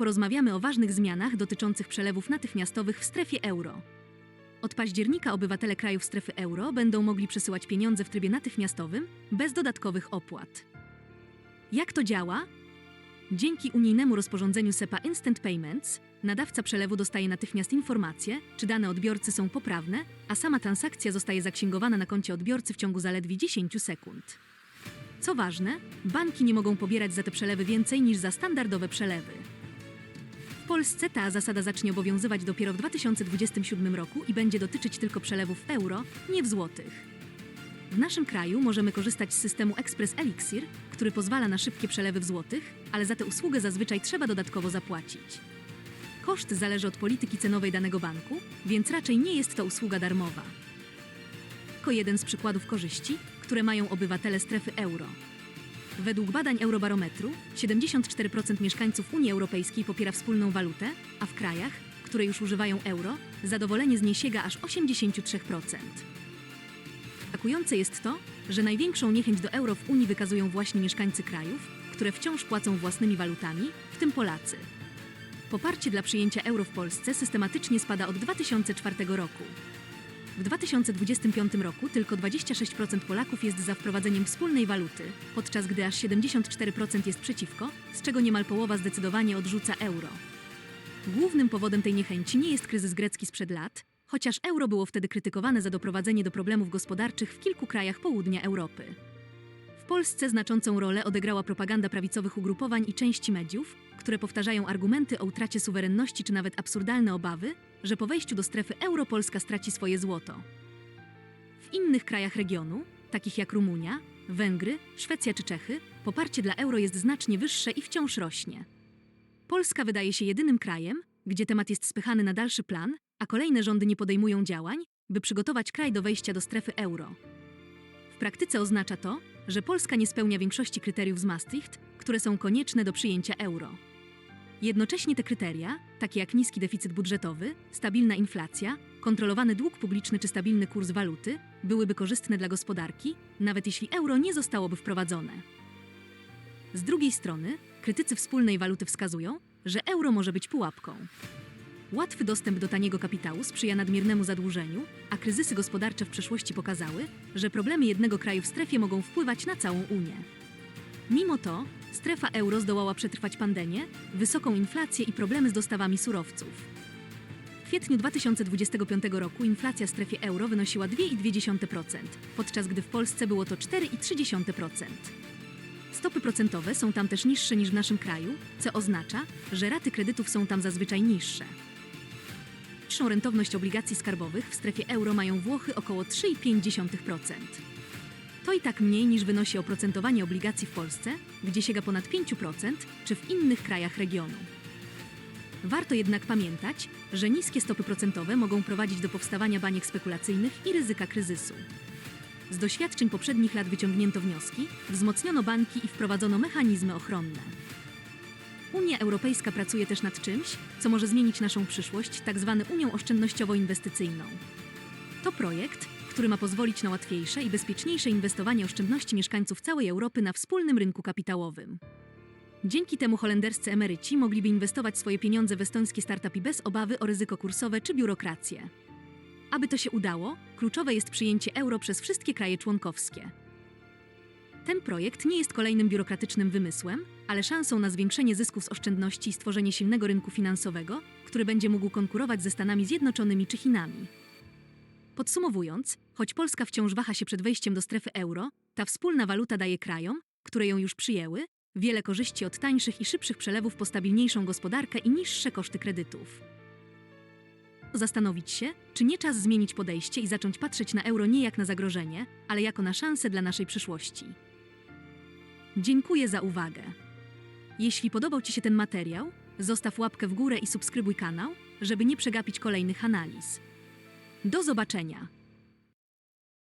porozmawiamy o ważnych zmianach dotyczących przelewów natychmiastowych w strefie euro. Od października obywatele krajów strefy euro będą mogli przesyłać pieniądze w trybie natychmiastowym bez dodatkowych opłat. Jak to działa? Dzięki unijnemu rozporządzeniu SEPA Instant Payments nadawca przelewu dostaje natychmiast informację, czy dane odbiorcy są poprawne, a sama transakcja zostaje zaksięgowana na koncie odbiorcy w ciągu zaledwie 10 sekund. Co ważne, banki nie mogą pobierać za te przelewy więcej niż za standardowe przelewy. Polsce ta zasada zacznie obowiązywać dopiero w 2027 roku i będzie dotyczyć tylko przelewów w euro, nie w złotych. W naszym kraju możemy korzystać z systemu Express Elixir, który pozwala na szybkie przelewy w złotych, ale za tę usługę zazwyczaj trzeba dodatkowo zapłacić. Koszt zależy od polityki cenowej danego banku, więc raczej nie jest to usługa darmowa. Tylko jeden z przykładów korzyści, które mają obywatele strefy euro. Według badań Eurobarometru 74% mieszkańców Unii Europejskiej popiera wspólną walutę, a w krajach, które już używają euro, zadowolenie z niej sięga aż 83%. Zaskakujące jest to, że największą niechęć do euro w Unii wykazują właśnie mieszkańcy krajów, które wciąż płacą własnymi walutami, w tym Polacy. Poparcie dla przyjęcia euro w Polsce systematycznie spada od 2004 roku. W 2025 roku tylko 26% Polaków jest za wprowadzeniem wspólnej waluty, podczas gdy aż 74% jest przeciwko, z czego niemal połowa zdecydowanie odrzuca euro. Głównym powodem tej niechęci nie jest kryzys grecki sprzed lat, chociaż euro było wtedy krytykowane za doprowadzenie do problemów gospodarczych w kilku krajach południa Europy. Polsce znaczącą rolę odegrała propaganda prawicowych ugrupowań i części mediów, które powtarzają argumenty o utracie suwerenności czy nawet absurdalne obawy, że po wejściu do strefy euro Polska straci swoje złoto. W innych krajach regionu, takich jak Rumunia, Węgry, Szwecja czy Czechy, poparcie dla euro jest znacznie wyższe i wciąż rośnie. Polska wydaje się jedynym krajem, gdzie temat jest spychany na dalszy plan, a kolejne rządy nie podejmują działań, by przygotować kraj do wejścia do strefy euro. W praktyce oznacza to, że Polska nie spełnia większości kryteriów z Maastricht, które są konieczne do przyjęcia euro. Jednocześnie te kryteria, takie jak niski deficyt budżetowy, stabilna inflacja, kontrolowany dług publiczny czy stabilny kurs waluty, byłyby korzystne dla gospodarki, nawet jeśli euro nie zostałoby wprowadzone. Z drugiej strony, krytycy wspólnej waluty wskazują, że euro może być pułapką. Łatwy dostęp do taniego kapitału sprzyja nadmiernemu zadłużeniu, a kryzysy gospodarcze w przeszłości pokazały, że problemy jednego kraju w strefie mogą wpływać na całą Unię. Mimo to, strefa euro zdołała przetrwać pandemię, wysoką inflację i problemy z dostawami surowców. W kwietniu 2025 roku inflacja w strefie euro wynosiła 2,2%, podczas gdy w Polsce było to 4,3%. Stopy procentowe są tam też niższe niż w naszym kraju, co oznacza, że raty kredytów są tam zazwyczaj niższe. Niższą rentowność obligacji skarbowych w strefie euro mają Włochy około 3,5%. To i tak mniej niż wynosi oprocentowanie obligacji w Polsce, gdzie sięga ponad 5%, czy w innych krajach regionu. Warto jednak pamiętać, że niskie stopy procentowe mogą prowadzić do powstawania baniek spekulacyjnych i ryzyka kryzysu. Z doświadczeń poprzednich lat wyciągnięto wnioski, wzmocniono banki i wprowadzono mechanizmy ochronne. Unia Europejska pracuje też nad czymś, co może zmienić naszą przyszłość, tzw. Unią Oszczędnościowo-Inwestycyjną. To projekt, który ma pozwolić na łatwiejsze i bezpieczniejsze inwestowanie oszczędności mieszkańców całej Europy na wspólnym rynku kapitałowym. Dzięki temu holenderscy emeryci mogliby inwestować swoje pieniądze w estońskie startupy bez obawy o ryzyko kursowe czy biurokrację. Aby to się udało, kluczowe jest przyjęcie euro przez wszystkie kraje członkowskie. Ten projekt nie jest kolejnym biurokratycznym wymysłem, ale szansą na zwiększenie zysków z oszczędności i stworzenie silnego rynku finansowego, który będzie mógł konkurować ze Stanami Zjednoczonymi czy Chinami. Podsumowując, choć Polska wciąż waha się przed wejściem do strefy euro, ta wspólna waluta daje krajom, które ją już przyjęły, wiele korzyści od tańszych i szybszych przelewów po stabilniejszą gospodarkę i niższe koszty kredytów. Zastanowić się, czy nie czas zmienić podejście i zacząć patrzeć na euro nie jak na zagrożenie, ale jako na szansę dla naszej przyszłości. Dziękuję za uwagę. Jeśli podobał Ci się ten materiał, zostaw łapkę w górę i subskrybuj kanał, żeby nie przegapić kolejnych analiz. Do zobaczenia!